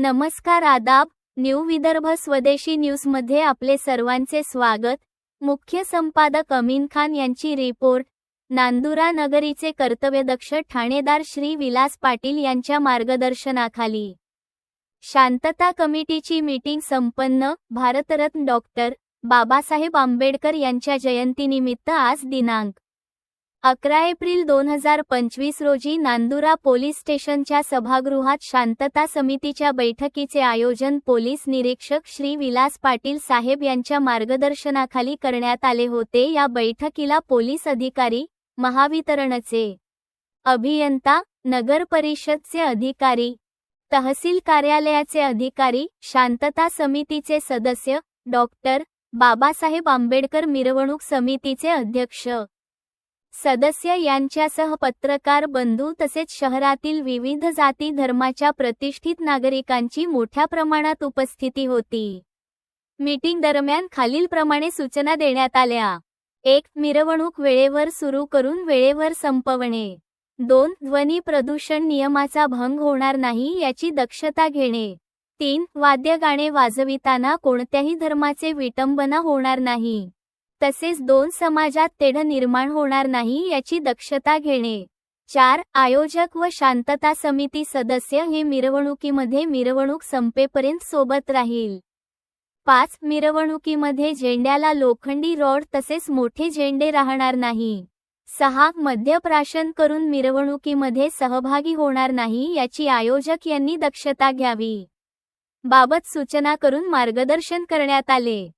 नमस्कार आदाब न्यू विदर्भ स्वदेशी न्यूजमध्ये आपले सर्वांचे स्वागत. मुख्य संपादक अमीन खान यांची रिपोर्ट. नांदुरा नगरीचे कर्तव्यदक्ष ठाणेदार श्री विलास पाटील यांच्या मार्गदर्शनाखाली. शांतता कमिटीची मीटिंग संपन्न भारतरत्न डॉक्टर बाबासाहेब आंबेडकर यांच्या जयंतीनिमित्त आज दिनांक अकरा एप्रिल दोन हजार पंचवीस रोजी नांदुरा पोलीस स्टेशनच्या सभागृहात शांतता समितीच्या बैठकीचे आयोजन पोलीस निरीक्षक श्री विलास पाटील साहेब यांच्या मार्गदर्शनाखाली करण्यात आले होते. या बैठकीला पोलीस अधिकारी महावितरणचे अभियंता नगर परिषदचे अधिकारी तहसील कार्यालयाचे अधिकारी शांतता समितीचे सदस्य डॉक्टर बाबासाहेब आंबेडकर मिरवणूक समितीचे अध्यक्ष सदस्य यांच्यासह पत्रकार बंधू तसेच शहरातील विविध जाती धर्माच्या प्रतिष्ठित नागरिकांची मोठ्या प्रमाणात उपस्थिती होती. मीटिंग दरम्यान खालीलप्रमाणे सूचना देण्यात आल्या. एक मिरवणूक वेळेवर सुरू करून वेळेवर संपवणे. दोन ध्वनी प्रदूषण नियमाचा भंग होणार नाही याची दक्षता घेणे. तीन वाद्य गाणे वाजविताना कोणत्याही धर्माचे विटंबना होणार नाही. तसेच दोन समाजात तेढ निर्माण होणार नाही याची दक्षता घेणे. चार आयोजक व शांतता समिती सदस्य हे मिरवणुकीमध्ये मिरवणूक संपेपर्यंत सोबत राहील. पाच मिरवणुकीमध्ये झेंड्याला लोखंडी रॉड तसेच मोठे झेंडे राहणार नाही. सहा मद्यप्राशन करून मिरवणुकीमध्ये सहभागी होणार नाही याची आयोजक यांनी दक्षता घ्यावी. बाबत सूचना करून मार्गदर्शन करण्यात आले.